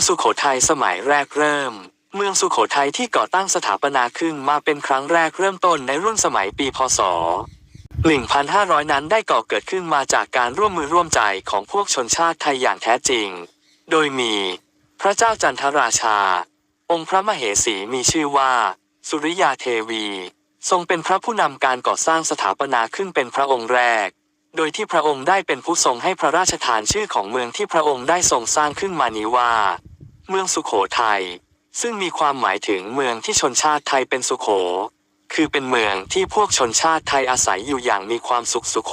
องสุโขทัยสมัยแรกเริ่ม เมืองสุโขทัยที่ก่อตั้งสถาปนาขึ้นมาเป็นครั้งแรกเริ่มต้นในรุ่นสมัยปีพศ 1,500 นั้นได้ก่อเกิดขึ้นมาจากการร่วมมือร่วมใจของพวกชนชาติไทยอย่างแท้จริง โดยมี พระเจ้าจันทราชา องค์พระมเหสีมีชื่อว่า สุริยาเทวี ทรงเป็นพระผู้นำการก่อสร้างสถาปนาขึ้นเป็นพระองค์แรกโดยที่พระองค์ได้เป็นผู้ทรงให้พระราชทานชื่อของเมืองที่พระองค์ได้ทรงสร้างขึ้นมานี้ว่า เมืองสุโขทัยซึ่งมีความหมายถึงเมืองที่ชนชาติไทยเป็นสุโข คือเป็นเมืองที่พวกชนชาติไทยอาศัยอยู่อย่างมีความสุขสุโข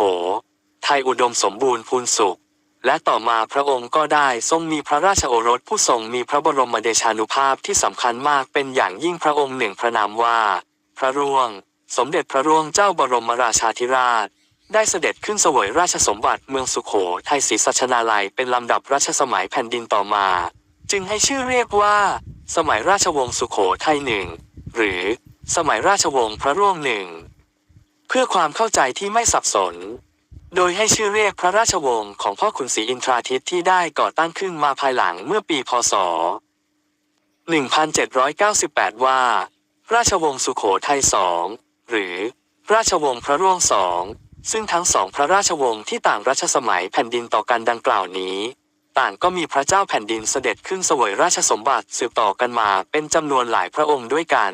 ไทยอุดมสมบูรณ์พูนสุข และต่อมาพระองค์ก็ได้ทรงมีพระราชโอรสผู้ทรงมีพระบรมเดชานุภาพที่สำคัญมากเป็นอย่างยิ่งพระองค์หนึ่งพระนามว่า พระร่วง สมเด็จพระร่วงเจ้าบรมราชาธิราช ได้เสด็จขึ้นเสวยราชสมบัติเมืองสุโขทัยศรีสัชนาลัยเป็นลำดับรัชสมัยแผ่นดินต่อมา จึงให้ชื่อเรียกว่า สมัยราชวงศ์สุโขทัยหนึ่งหรือสมัยราชวงศ์พระร่วงหนึ่งเพื่อความเข้าใจที่ไม่สับสน โดยให้ชื่อเรียกพระราชวงศ์ของพ่อขุนศรีอินทราทิตที่ได้ก่อตั้งขึ้นมาภายหลังเมื่อปีพศ 1798 ว่า ราชวงศ์สุโขทัยสองหรือ ราชวงศ์พระร่วงสองซึ่งทั้งสองพระราชวงศ์ที่ต่างรัชสมัยแผ่นดินต่อกันดังกล่าวนี้ ต่างก็มีพระเจ้าแผ่นดินเสด็จขึ้นเสวยราชสมบัติสืบต่อกันมาเป็นจำนวนหลายพระองค์ด้วยกัน